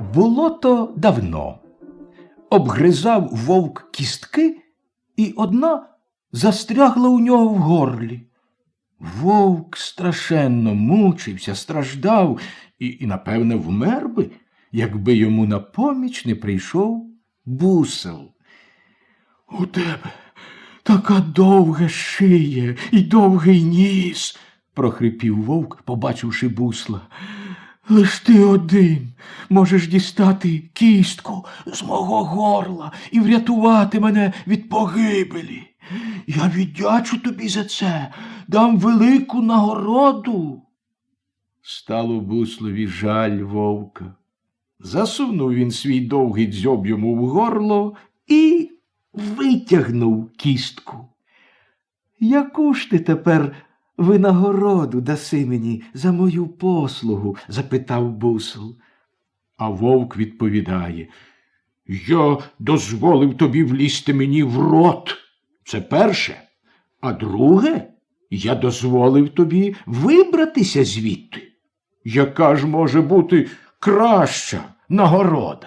Було то давно. Обгризав вовк кістки, і одна застрягла у нього в горлі. Вовк страшенно мучився, страждав і, і, напевне, вмер би, якби йому на поміч не прийшов бусел. У тебе така довга шия і довгий ніс, прохрипів вовк, побачивши бусла. Лиш ти один можеш дістати кістку з мого горла і врятувати мене від погибелі. Я віддячу тобі за це, дам велику нагороду. Стало буслові жаль вовка. Засунув він свій довгий дзьоб йому в горло і витягнув кістку. Яку ж ти тепер винагороду даси мені за мою послугу? запитав бусел. А вовк відповідає Я дозволив тобі влізти мені в рот. Це перше. А друге, я дозволив тобі вибратися звідти. Яка ж може бути краща нагорода?